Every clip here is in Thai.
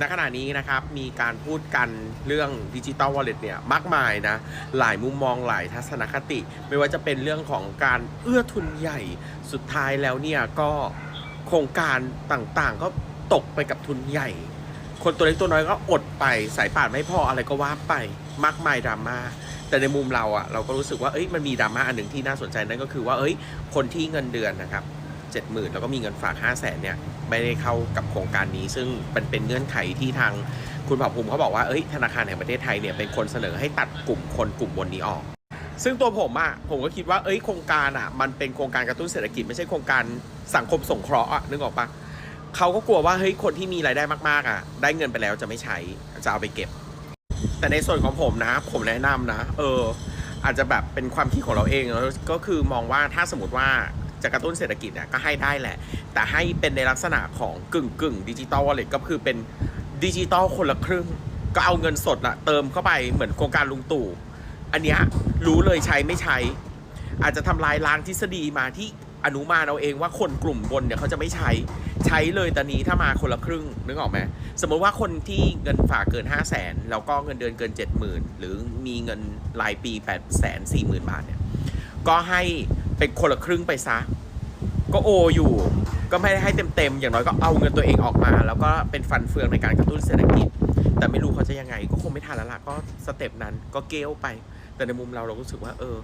ณขณะนี้นะครับมีการพูดกันเรื่องดิจิตอลวอลเล็ตเนี่ยมากมายนะ หลายมุมมองหลายทัศนคติ ไม่ว่าจะเป็นเรื่องของการเอื้อทุนใหญ่สุดท้ายแล้วเนี่ยก็โครงการต่างๆ ก็ตกไปกับทุนใหญ่ คนตัวเล็กตัวน้อยก็อดไปสายป่านไม่พออะไรก็ว่าไปมากมายดราม่าแต่ในมุมเราอะเราก็รู้สึกว่าเอ้ยมันมีดราม่าอันหนึ่งที่น่าสนใจนั่นก็คือว่าเอ้ยคนที่เงินเดือนนะครับ เจ็ดหมื่นแล้วก็มีเงินฝากห้าแสนเนี่ยไม่ได้เข้ากับโครงการนี้ ซึ่งมันเป็นเงื่อนไขที่ทางคุณภาภูมิเขาบอกว่าเอ้ยธนาคารแห่งประเทศไทยเนี่ยเป็นคนเสนอให้ตัดกลุ่มคนกลุ่มบนนี้ออกซึ่งตัวผมอะผมก็คิดว่าเอ้ยโครงการอะมันเป็นโครงการกระตุ้นเศรษฐกิจไม่ใช่โครงการสังคมสงเคราะห์อะนึกออกปะเขาก็กลัวว่าเฮ้ยคนที่มีรายได้มากๆอะได้เงินไปแล้วจะไม่ใช้จะเอาไปเก็บ แต่ในส่วนของผมนะ ผมแนะนำนะ เออ อาจจะแบบเป็นความคิดของเราเองแล้วก็คือมองว่าถ้าสมมติว่า จะกระตุ้นเศรษฐกิจเนี่ยก็ให้ได้แหละ แต่ให้เป็นในลักษณะของกึ่งกึ่งดิจิตอลวอลเล็ตก็คือเป็นดิจิตอลคนละครึ่ง ก็เอาเงินสดอะเติมเข้าไปเหมือนโครงการลุงตู่ อันเนี้ยรู้เลยใช้ไม่ใช้ อาจจะทำลายล้างทฤษฎีมาที่อนุมานเอาเองว่าคนกลุ่มบนเนี่ยเขาจะไม่ใช้ใช้เลยตอนนี้ถ้ามาคนละครึ่งนึกออกไหมสมมติว่าคนที่เงินฝากเกิน 5 0 0แสนแล้วก็เงินเดือนเกิน 70,000 หรือมีเงินรายปี8 4 0 0 0 0 บาทเนี่ยก็ให้เป็นคนละครึ่งไปซะ ก็โออยู่ ก็ไม่ได้ให้เต็มๆ อย่างน้อยก็เอาเงินตัวเองออกมา แล้วก็เป็นฟันเฟืองในการกระตุ้นเศรษฐกิจ แต่ไม่รู้เขาจะยังไง ก็คงไม่ทันแล้วล่ะก็สเต็ปนั้นก็เกลไป แต่ในมุมเราเราก็รู้สึกว่า เออ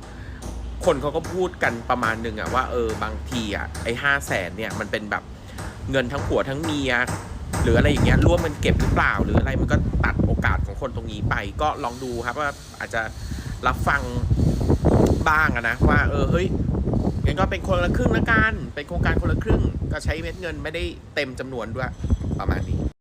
คนเขาก็พูดกันประมาณหนึ่งอะว่าเออบางทีอะไอ้ห้าแสนเนี่ยมันเป็นแบบเงินทั้งผัวทั้งเมียหรืออะไรอย่างเงี้ยร่วมมันเก็บหรือเปล่า หรืออะไรมันก็ตัดโอกาสของคนตรงนี้ไป ก็ลองดูครับว่าอาจจะรับฟังบ้างอะนะว่าเออเฮ้ย งั้นก็เป็นคนละครึ่งละกัน เป็นโครงการคนละครึ่ง ก็ใช้เม็ดเงินไม่ได้เต็มจำนวนด้วยประมาณนี้